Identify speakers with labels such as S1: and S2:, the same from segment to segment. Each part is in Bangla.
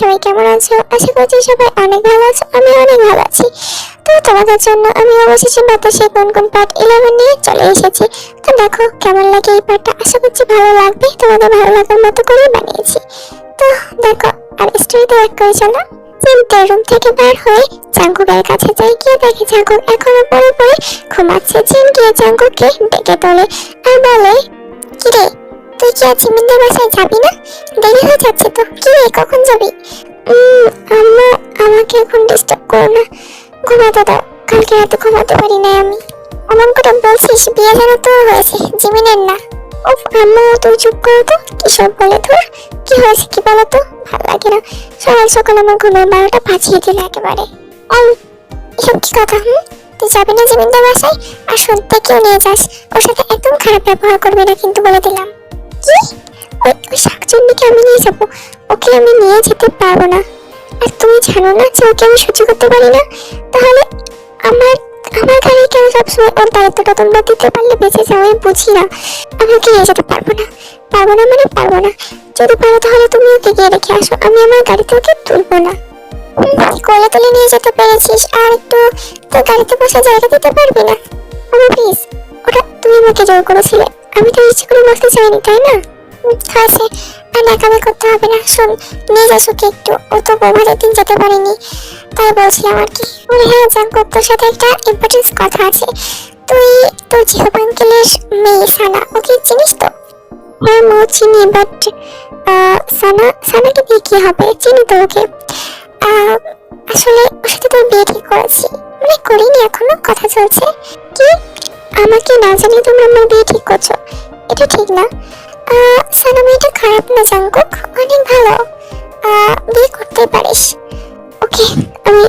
S1: সবাই কেমন আছো? আশা করছি সবাই অনেক ভালো আছো আমি অনেক ভালো আছি। তো তোমাদের জন্য আমি অবশেষে বাতাসে কোন কোন পার্ট ইলেভেন নিয়ে চলে এসেছি। তো দেখো কেমন লাগে এই পার্টটা আশা করছি ভালো লাগবে, তোমাদের ভালো লাগার মতো করে বানিয়েছি। তো দেখো, আর স্টোরিতে এক করে চলো। চিন্তে রুম থেকে বের হয়ে চাঙ্কুকের কাছে যাই, গিয়ে দেখে চাঙ্কুক এখনও পরে পরে ঘুমাচ্ছে। চিন গিয়ে চাঙ্কুককে ডেকে তোলে আর বলে, কিরে তুই কি আজ জিমিনদের বাসায় যাবি না? দেরি হয়ে যাচ্ছে তো। কি রে, কখন যাবি? আম্মু, আমাকে এখন ডিস্টার্ব করো না। ঘুমাতে দাও। কালকে রাতে ঘুমাতে পারি না আমি। এমন করে বলছিস, বিয়ে যেন তোর হয়েছে, জিমিনের না। উফ, আম্মু, তুই চুপ করো তো। কিসব বলে তোর? কি হয়েছে কি বলো তো? ভালো লাগে না। সকাল সকাল আমার ঘুমের বারোটা পাঠিয়ে দিল একেবারে। এই এসব কি কথা, হুম? তুই যাবি না জিমিনদের বাসায়? আর শুনতে কেউ নিয়ে যাস। ওর সাথে একদম খারাপ ব্যবহার করবি না কিন্তু বলে দিলাম। কি? ওই শাকচুন্নিকে আমি নিয়ে যাব? ওকে আমি নিয়ে যেতে পারব না। আর তুমি জানো না যে ওকে আমি সহ্য করতে পারি না? তাহলে আমার আমার গাড়ি কেন সবসময় ওর দায়িত্বটা তোমরা দিতে পারলে বেঁচে যাও আমি বুঝি না। আমি ওকে নিয়ে যেতে পারব না। পারব না মানে পারব না। যদি পারো তাহলে তুমি ওকে গিয়ে রেখে আসো। আমি আমার গাড়িতে ওকে তুলবো না। কোলে তুলে নিয়ে যেতে পেরেছিস আর একটু তোর গাড়িতে বসে জায়গা দিতে পারবি না? আমার প্লিজ ওটা তুমি আমাকে জোর করেছিলে। আমি তো ইচ্ছে করে বসতে চাইনি তাই না? আর করতে হবে না। শোন নিয়ে একটু ও তো দিন যেতে পারেনি। তাই বলছিলাম আর কি। বলে হ্যাঁ তোর সাথে একটা ইম্পর্টেন্স কথা আছে। তুই, তোর মেয়ে সানা, ওকে চিনিস তো? হ্যাঁ মো চিনি বাট সানা, সানাকে দিয়ে কি হবে? চিনি তো ওকে। আসলে ওর সাথে তোর বিয়ে ঠিক করেছি। মানে করিনি এখনও, কথা চলছে। কি? আমাকে না জানিয়ে তোমরা আমার বিয়ে ঠিক করছ। এটা ঠিক না। সানা মেয়েটা খারাপ না জাঙ্কুক অনেক ভালো। বিয়ে করতে পারিস। ওকে, আমি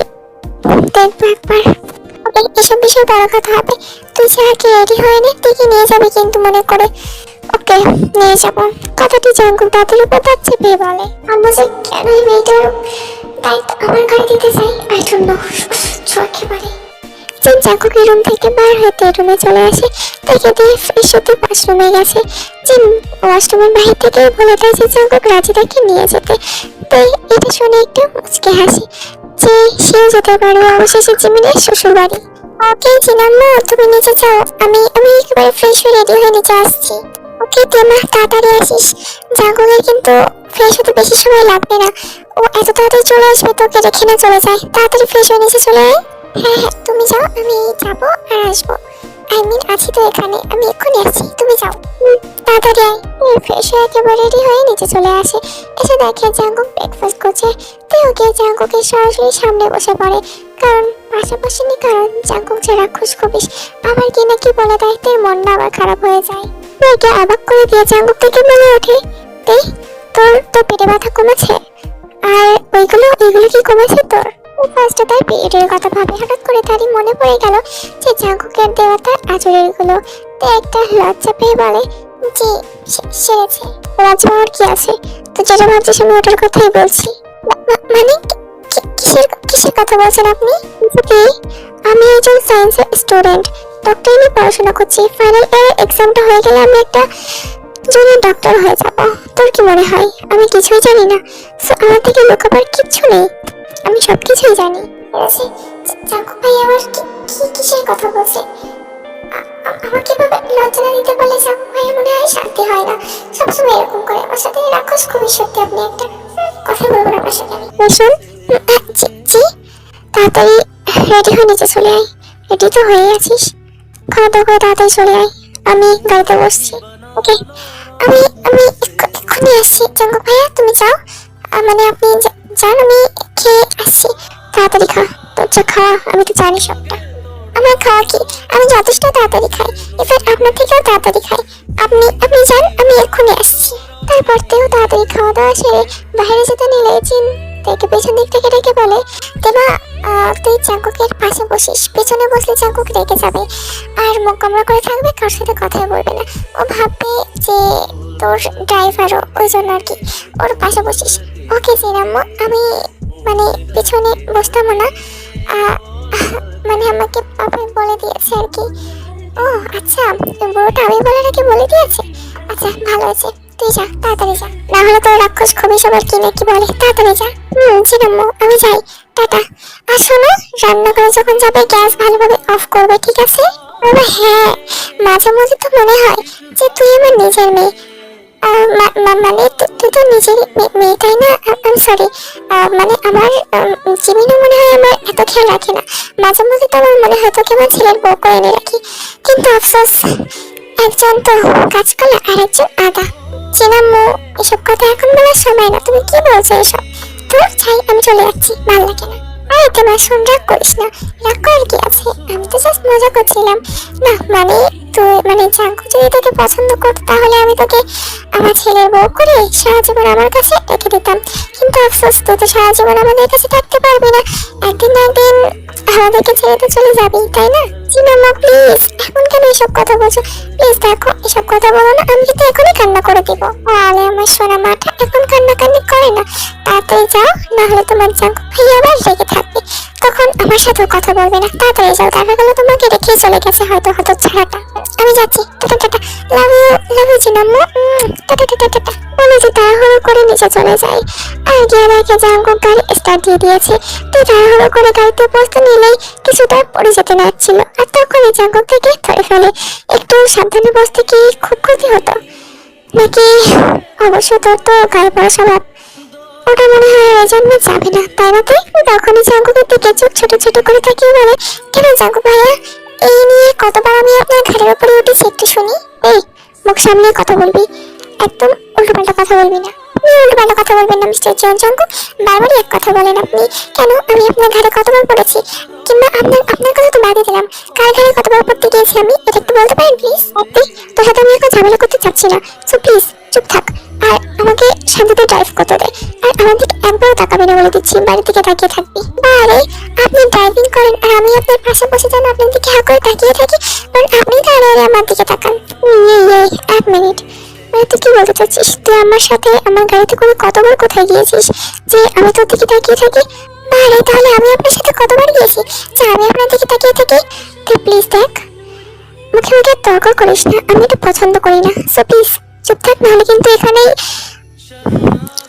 S1: দেখব একবার। এসব বিষয়ে বড় কথা হবে তুই যে আগে রেডি হয়ে নে তুই নিয়ে যাবি কিন্তু মনে করে। ওকে, নিয়ে যাব। কথাটি জাঙ্কুক দাদুর উপর তার চেপে বলে। আম্মু যে কেন এই মেয়েটার দায়িত্ব আমার ঘরে দিতে চাই আই ডোন্ট নো একেবারে জিন জাঙ্কুকের রুম থেকে বার হতে রুমে চলে আসে, তাকে দিয়ে ফ্রেশ ওয়াশরুমে গেছে জিন ওয়াশরুমের বাহির থেকে বলে দেয় যে জাঙ্কুক রাজিদাকে নিয়ে যেতে। তাই এটা শুনে একটু মুচকে হাসি যে সেও যেতে পারবে অবশেষে জিমিনের শ্বশুর বাড়ি ওকে জিনাম্মা, তুমি নিচে যাও। আমি আমি একেবারে ফ্রেশ হয়ে রেডি হয়ে নিচে আসছি। ওকে তেমা তাড়াতাড়ি আসিস। জাঙ্কুকের কিন্তু ফ্রেশ হতে বেশি সময় লাগবে না। ও এত তাড়াতাড়ি চলে আসবে, তোকে রেখে না চলে যায়। তাড়াতাড়ি ফ্রেশ হয়ে নিচে চলে আয়। হ্যাঁ হ্যাঁ তুমি যাও, আমি যাব আর আসব। আই মিন আছি তো এখানে, আমি এক্ষুনি আসছি, তুমি যাও। তাড়াতাড়ি আয়। ফ্রেশ হয়ে একেবারে রেডি হয়ে নিচে চলে আসে। এসে দেখে জাঙ্কুক ব্রেকফাস্ট করছে। তো ওকে জাঙ্কুকের সরাসরি সামনে বসে পড়ে। কারণ, পাশাপাশি নি কারণ, জাঙ্কুক যে রাক্ষস কবিস আবার কি নাকি বলে দেয় তোর মনটা আবার খারাপ হয়ে যায়। তো ওকে অবাক করে দিয়ে জাঙ্কুক থেকে বলে ওঠে, তে, তোর তোর পেটে ব্যথা কমেছে? আর ওইগুলো ওইগুলো কি কমেছে তোর? ফার্স্টে তার পিরিয়ডের কথা ভাবে হঠাৎ করে তারই মনে পড়ে গেল যে জাঙ্কুকের দেওয়া তার আচরেরগুলো তো একটা লজ্জা পেয়ে বলে, জি সেরেছে। লজ্জা পাওয়ার কি আছে? তো যেটা ভাবছিস আমি ওটার কথাই বলছি। মানে কিসের কিসের কথা বলছেন আপনি? আমি একজন সায়েন্সের স্টুডেন্ট ডক্টর নিয়ে পড়াশোনা করছি। ফাইনাল ইয়ার এক্সামটা হয়ে গেলে আমি একটা জুনিয়র ডক্টর হয়ে যাব। তোর কি মনে হয়? আমি কিছুই জানি না। আমার থেকে লুকাবার কিচ্ছু নেই। আমি সব কিছুই জানি চাকু ভাই আমার কি কিসের কথা বলছে? আমাকে ভাবে লজ্জা দিতে পারলে চাকু ভাই মনে হয় শান্তি হয় না। সবসময় এরকম করে। আমার সাথে রাক্ষস খুবই সত্যি। আপনি একটা কথা বলব না আপনার সাথে রসুন জি তাড়াতাড়ি রেডি হয়ে নিচে চলে আয়। রেডি তো হয়ে আছিস। খাওয়া দাওয়া করে তাড়াতাড়ি চলে আয়। আমি গাড়িতে বসছি। ওকে। আমি আমি এক্ষুনি আসছি। জাঙ্গু ভাইয়া তুমি যাও। মানে আপনি যান আমি খেয়ে আসছি তাড়াতাড়ি খা তোর খাওয়া, আমি তো জানি সবটা। আমার খাওয়া কি? আমি যথেষ্ট তাড়াতাড়ি খাই। এবার আপনার থেকেও তাড়াতাড়ি খাই। আপনি আপনি যান, আমি এক্ষুনি আসছি। তারপর তেও তাড়াতাড়ি খাওয়া দাওয়া সেরে বাইরে যেতে নিলে চিন থেকে পেছন দিক থেকে ডেকে বলে, দেবা তুই চাঙ্কুকের পাশে বসিস। পেছনে বসলে চাঙ্কুক রেগে যাবে। আর মুখ কামড়া করে থাকবে কার সাথে কথাই বলবে না। ও ভাববে যে তোর ড্রাইভারও ওই জন্য আর কি। ওর পাশে বসিস। ওকে জিনাম্মু আমি মানে পিছনে বসতাম না মানে আমাকে পাপাই বলে দিয়েছে আর কি ও আচ্ছা বুড়োটা আমি বলে নাকি বলে দিয়েছে আচ্ছা ভালো আছে তুই যা, তাড়াতাড়ি যা। না হলে তোর রাক্ষস খুবই সবার কি না কি বলে? তাড়াতাড়ি যা। হুম চিরাম্মু আমি যাই। টাটা। আর শোনো, রান্নাঘরে যখন যাবে, গ্যাস ভালোভাবে অফ করবে, ঠিক আছে? বাবা হ্যাঁ মাঝে মাঝে তো মনে হয় যে তুই আমার নিজের মেয়ে। মানে তুই নিজের মে- মেয়ে না? আম সরি মানে আমার জিমিনও মনে হয় আমার এত খেয়াল রাখে না। মাঝে মাঝে তো আমার মনে হয় তোকে আমার ছেলের বউ করে এনে রাখি। কিন্তু আফসোস, একজন তো কাঁচকলা আর একজন আদা। চিনাম্মু এসব কথা এখন বলার সময় না। তুমি কি বলছো এসব? তো চাই আমি চলে যাচ্ছি। ভালো লাগে না। আরে তোমার শোন রাগ করিস না। রাগ করার কি আছে। আমি তো জাস্ট মজা করছিলাম। না মানে তুই মানে জাঙ্কু যদি তোকে পছন্দ করতো, তাহলে আমি তোকে আমার ছেলের বউ করে সারা জীবন আমার কাছে রেখে দিতাম। কিন্তু আফসোস, তুই তো সারা জীবন আমাদের কাছে থাকতে পারবি না। একদিন একদিন আমাদেরকে ছেড়ে তো চলে যাবি, তাই না? চিনাম্মা প্লিজ এখন কেন এসব কথা বলছো? প্লিজ দেখো, এসব কথা বলো না, আমি কিন্তু এখনই কান্না করে দিব। তাহলে আমার সোনা মাটা এখন কান্না কান্নি করে না। তাড়াতাড়ি যাও না হলে তোমার জাঙ্কু ভাইয়া আবার রেগে থাকবে। তখন আমার সাথেও কথা বলবে না। তাড়াতাড়ি যাও, দেখা গেল তোমাকে রেখেই চলে গেছে হয়তো হয়তো ছাড়াটা আমি যাচ্ছি। Tata tata. Love you love you Chinammu tata tata tata. বলে তাড়াহুড়ো করে নিচে চলে যায়। আর গিয়ে দেখে জাঙ্কু গাড়ি স্টার্ট দিয়ে দিয়েছে। তো তাড়াহুড়ো করে গাড়িতে বসতে নিলেই কিছুটা পড়ে যেতে লাগছিল। আর তখনই জাঙ্কু থেকে ধরে ফেলে। একটু সাবধানে বসতে কি খুব ক্ষতি হতো? নাকি অবশ্য তোর তো গায়ে পড়া স্বভাব। ওটা মনে হয় এই জন্য যাবে না। তাই না তাই তখনই জাঙ্কুকের দিকে চোখ ছোট ছোট করে তাকিয়ে বলে, কেন জাঙ্কু ভাইয়া? এই নিয়ে কতবার আমি আপনার ঘাড়ের উপরে উঠেছি একটু শুনি। এই, মুখ সামনে কথা বলবি। একদম উল্টোপাল্টা কথা বলবি না। আপনি উল্টোপাল্টা কথা বলবেন না, মিস্টার জন জাঙ্কু বারবারই এক কথা বলেন আপনি। কেন? আমি আপনার ঘাড়ে কতবার পড়েছি? কিংবা আপনার আপনার কথা তো বাদই দিলাম। কার ঘাড়ে কতবার পড়তে গিয়েছি আমি? এটা একটু বলতে পারেন প্লিজ আপনি তোর সাথে আমি এখন ঝামেলা করতে চাচ্ছি না। সো প্লিজ চুপ থাক। আর আমাকে শান্তিতে ড্রাইভ করতে দে। আর আমার দিকে একবারও তাকাবে না বলে দিচ্ছি, বাড়ি থেকে তাকিয়ে থাকবি। আরে, আপনি ড্রাইভিং করেন, আর আমি আপনার পাশে বসে যেন আপনার দিকে হা করে তাকিয়ে থাকি। কারণ আপনি দাঁড়িয়ে আমার দিকে তাকান। এক মিনিট মানে তুই কি বলতে চাচ্ছিস? তুই আমার সাথে আমার গাড়িতে করে কতবার কোথায় গিয়েছিস? যে আমি তোর দিকে তাকিয়ে থাকি? আরে তাহলে আমি আপনার সাথে কতবার গিয়েছি? যে, আমি আপনার দিকে তাকিয়ে থাকি। তুই প্লিজ দেখ। মুখে মুখে তর্ক করিস না, আমি এটা পছন্দ করি না। সো প্লিজ চুপ থাক, নাহলে কিন্তু এখানেই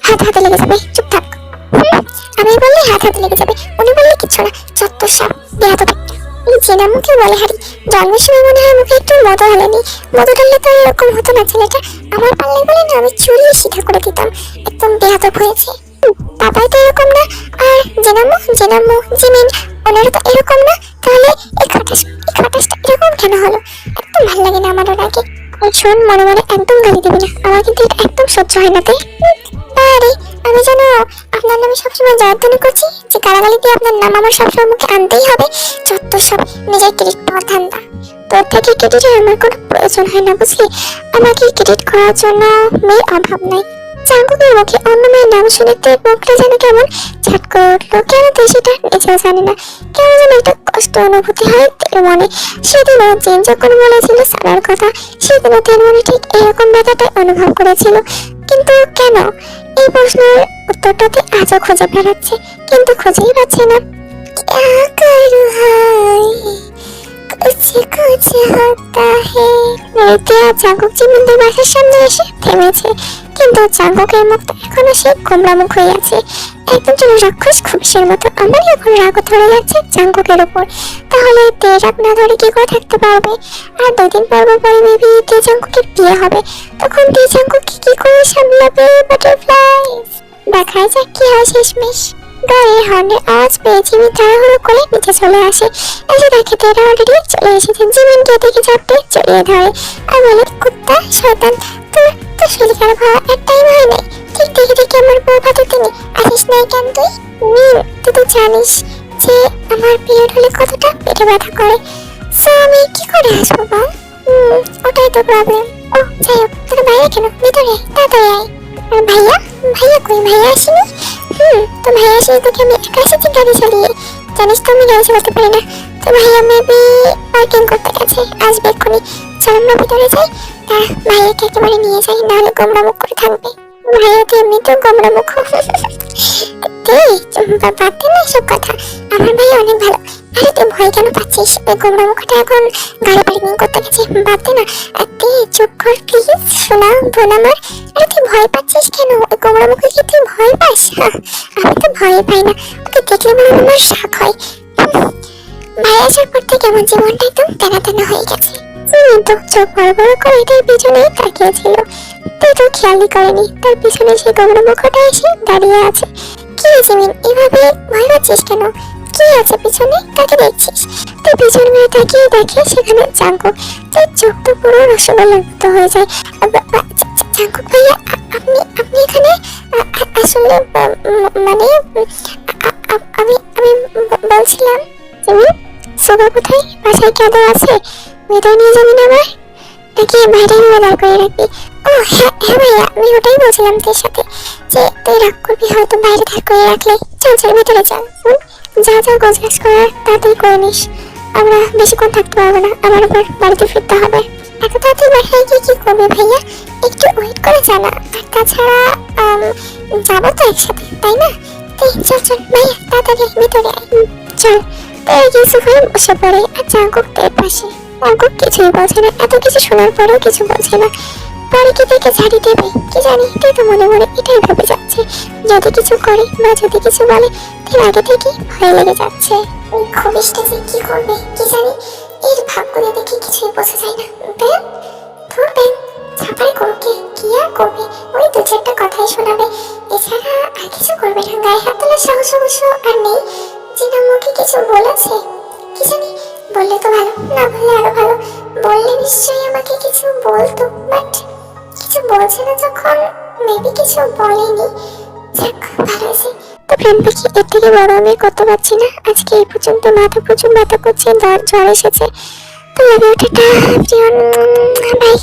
S1: হাত হাতে লেগে যাবে। চুপ থাক। আমি বললে হাত হাতে লেগে যাবে। উনি বললে কিচ্ছু না। চত্বর সাপ দেহাত চেনা মুখে বলে হারি জন্মের সময় মনে হয় মুখে একটু মতো হলেনি মতো ঢাললে তো এরকম হতো না ছেলেটা। আমার পাল্লায় বলে না, আমি চুরিয়ে সিধা করে দিতাম। একদম বেহাতব হয়েছে। বাবাই তো এরকম না। আর জেনামু জেনামু, জিমিন, ওনারা তো এরকম না। তাহলে এই খাটাস, এই খাটাসটা এরকম কেন হলো? একদম ভালো লাগে না আমার ওনাকে শোন, মনে মনে একদম গালি দিবি না। আমার কিন্তু একদম সহ্য হয় না তাই আরে, আমি যেন আপনার নামে সবসময় জয়ধ্বনি করছি যে গালাগালি আপনার নাম আমার সবসময় মুখে আনতেই হবে, যত সব নিজের ক্রেডিট পাওয়ার ধান্দা। তোর থেকে ক্রেডিটের আমার কোনো প্রয়োজন হয় না বুঝলি? আমাকে ক্রেডিট করার জন্য মেয়ের অভাব নাই। চাঙ্কুকের মুখে অন্য মেয়ের নাম শুনে তোর মুখটা যেন কেমন ঝাট করে উঠল কেন তুই সেটা নিজেও জানি না। কেমন যেন একটা কষ্ট অনুভূতি হয় তোর মনে? সেদিনও জিন যখন বলেছিল সারার কথা, সেদিনও তোর মনে ঠিক এরকম ব্যথাটাই অনুভব করেছিল। কিন্তু কেন? এই প্রশ্নের উত্তরটাতে আজও খুঁজে বেড়াচ্ছে, কিন্তু খুঁজেই পাচ্ছে না। এসে থেমেছে, কিন্তু চাঙ্গুকের হয়ে একজন রাক্ষস মতো ধরে উপর। তাহলে তে ধরে কি করে থাকতে পারবে? আর দুদিন পর্ব পরে মেবি তে চাঙ্গুকের বিয়ে হবে। তখন তে চাঙ্গুকে কি করে সামলাবে দেখাই যাক কি হয় শেষমেশ। গায়ে হর্নের আওয়াজ পেয়ে জিমি তাড়াহুড়ো করে নিচে চলে আসে। এসে দেখে তেরা অলরেডি চলে এসেছে। জিমিনকে দেখে চাপতে জড়িয়ে ধরে। আর বলে, কুত্তা, শয়তান, তোর তোর শরীর খারাপ এক টাইম হয় নাই। ঠিক দেখে দেখে আমার বউ ভাতে তিনি আসিস নাই কেন তুই? মিন তুই তো জানিস যে আমার পিরিয়ড হলে কতটা পেটে ব্যথা করে। সো আমি কি করে আসব বল? ওটাই তো প্রবলেম ও যাই হোক, তোর বাইরে কেন? ভিতরে তাড়াতাড়ি আয়। আর ভাইয়া ভাইয়া কই? ভাইয়া আসেনি? হুম, তো ভাইয়া আসেনি, তোকে আমি একা এসেছি গাড়ি চালিয়ে। জানিস তো আমি গাড়ি চালাতে পারি না। তো ভাইয়া মেবি পার্কিং করতে গেছে। আসবে এক্ষুনি চল আমরা ভিতরে যাই। তা ভাইয়াকে একেবারে নিয়ে যাই, নাহলে গোমরা মুখ করে থাকবে। ভাইয়া তো এমনিতেও গোমরা মুখ তে বা- না এসব কথা। আমার ভাই অনেক ভালো। আরে তুই ভয় পাচ্ছিস? ওই গোমরা বাদ ভয় পাচ্ছিস কেন? কি হ্যাঁ, আমি তো ভয় পাই না। ওকে আমার শাক হয়। ভাই আসার পর থেকে আমার জীবনটা একদম তেনা তেনা হয়ে গেছে। তুমি চোখ বড় বড় করে তার পিছনেই তাকিয়েছিল। তুই তো খেয়ালই করেনি, তার পিছনে সে গোমরা মুখটা এসে দাঁড়িয়ে আছে। কি হয়েছে মিন এভাবে ভয় পাচ্ছিস কেন? কি আছে পিছনে? তাকে দেখছিস? তুই পিছন মেয়ে তাকিয়ে দেখে সেখানে চাঙ্কুক তার চোখ তো পুরো রসগোল্লার হয়ে যায়। আব- আ- চা- চা- চাঙ্কুক ভাইয়া আপনি আপনি এখানে আসলে মানে আমি আমি বলছিলাম তুমি সোফা কোথায়? বাসায় কেঁদো আছে? ভেতরে নিয়ে যাবি না আবার নাকি বাইরে নিয়ে দাঁড় করে রাখবি। ও হ্যাঁ হ্যাঁ ভাইয়া আমি ওটাই বলছিলাম তোর সাথে যে তুই রাগ করবি হয়তো বাইরে দাঁড় করে রাখলে। চল চল ভেতরে চল। হুম? যা যা গোছগাছ করার তাড়াতাড়ি করে নিস। আমরা বেশিক্ষণ থাকতে পারব না আবার আবার বাড়িতে ফিরতে হবে। এত তাড়াতাড়ি বাসায় গিয়ে কি করবি ভাইয়া? একটু ওয়েট করে জানা আর তাছাড়া যাব তো একসাথে তাই না? এই, চল চল ভাইয়া তাড়াতাড়ি ভিতরে আয়। চল। তাই গিয়ে সোফায় বসে পড়ে আর চাঙ্কুক তার পাশে চাঙ্কুক কিছুই বলছে না, এত কিছু শোনার পরেও কিছু বলছে না। পরে কি থেকে ঝাড়ি দেবে? কি জানি? তুই তো মনে মনে এটাই ভেবে যাচ্ছে। যদি কিছু করে বা যদি কিছু বলে, তার আগে থেকে ভয় লেগে যাচ্ছে। ওই খবিসটা যে কি করবে, কি জানি? এর ভাগ্য দেখে কিছুই বোঝা যায় না। দেন তোর দেন ছাপাই করবে কি আর করবে? ওই দু চারটা কথাই শোনাবে। এছাড়া আর কিছু করবে না। গায়ে হাত তোলার সাহস অবশ্য আর নেই। জিনা মুখে কিছু বলেছে বললে তো ভালো, না বললে আরও ভালো। বললে নিশ্চয়ই আমাকে কিছু বলতো বাট কিছু বলছে না যখন মেবি কিছু বলেনি। যাক, ভালো আছে। তো প্রেম পাখি, এর থেকে বড় আমি কত পারছি না। আজকে এই পর্যন্ত মাথা প্রচুর ব্যথা করছে, জ্বর এসেছে। তো লাগে ওটা বাই